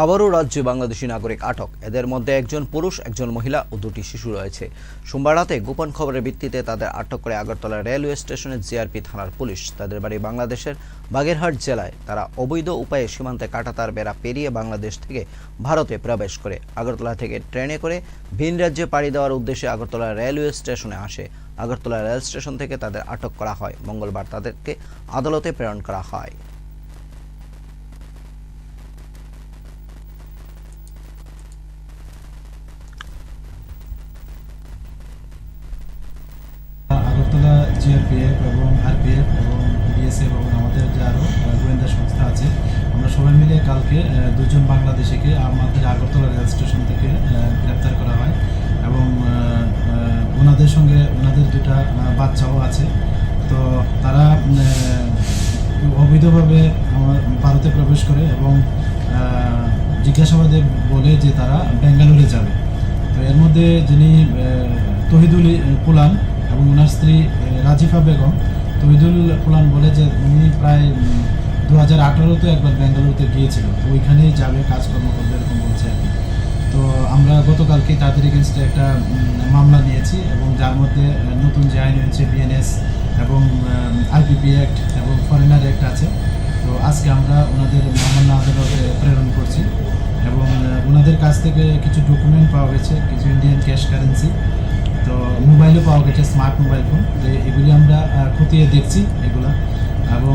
আবারও রাজ্যে বাংলাদেশি নাগরিক আটক। এদের মধ্যে একজন পুরুষ, একজন মহিলা ও দুটি শিশু রয়েছে। সোমবার রাতে গোপন খবরের ভিত্তিতে তাদের আটক করে আগরতলা রেলওয়ে স্টেশনের জিআরপি থানার পুলিশ। তাদের বাড়ি বাংলাদেশের বাগেরহাট জেলায়। তারা অবৈধ উপায়ে সীমান্তে কাটাতার বেড়া পেরিয়ে বাংলাদেশ থেকে ভারতে প্রবেশ করে। আগরতলা থেকে ট্রেনে করে ভিন রাজ্যে পাড়ি দেওয়ার উদ্দেশ্যে আগরতলা রেলওয়ে স্টেশনে আসে। আগরতলা রেল স্টেশন থেকে তাদের আটক করা হয়। মঙ্গলবার তাদেরকে আদালতে প্রেরণ করা হয়। জিআরপিএফ এবং আরপিএফ এবং বিএসএফ এবং আমাদের যে আরও গোয়েন্দা সংস্থা আছে, আমরা সবাই মিলে কালকে দুজন বাংলাদেশিকে আমাদের আগরতলা রেল স্টেশন থেকে গ্রেপ্তার করা হয় এবং ওনাদের সঙ্গে ওনাদের দুটা বাচ্চাও আছে। তো তারা অবৈধভাবে আমার ভারতে প্রবেশ করে এবং জিজ্ঞাসাবাদে বলে যে তারা বেঙ্গালুরে যাবে। তো এর মধ্যে যিনি তহিদুল পুলান এবং ওনার স্ত্রী রাজিফা বেগম। তহিদুল পুলান বলে যে উনি প্রায় দু হাজার আঠারোতে একবার বেঙ্গালুরুতে গিয়েছিল। তো ওইখানেই যাবে, কাজকর্ম করবে এরকম বলছে আর। তো আমরা গতকালকে তাদের এগেনস্টে একটা মামলা নিয়েছি এবং যার মধ্যে নতুন যে আইন হয়েছে বিএনএস এবং আইপিপি অ্যাক্ট এবং ফরেনার অ্যাক্ট আছে। তো আজকে আমরা ওনাদের মহামান্য আদালতে প্রেরণ করছি এবং ওনাদের কাছ থেকে কিছু ডকুমেন্ট পাওয়া গেছে কিছু ইন্ডিয়ান ক্যাশ কারেন্সি তো মোবাইলও পাওয়া গেছে স্মার্ট মোবাইল ফোন। এগুলি আমরা খতিয়ে দেখছি এগুলা। এবং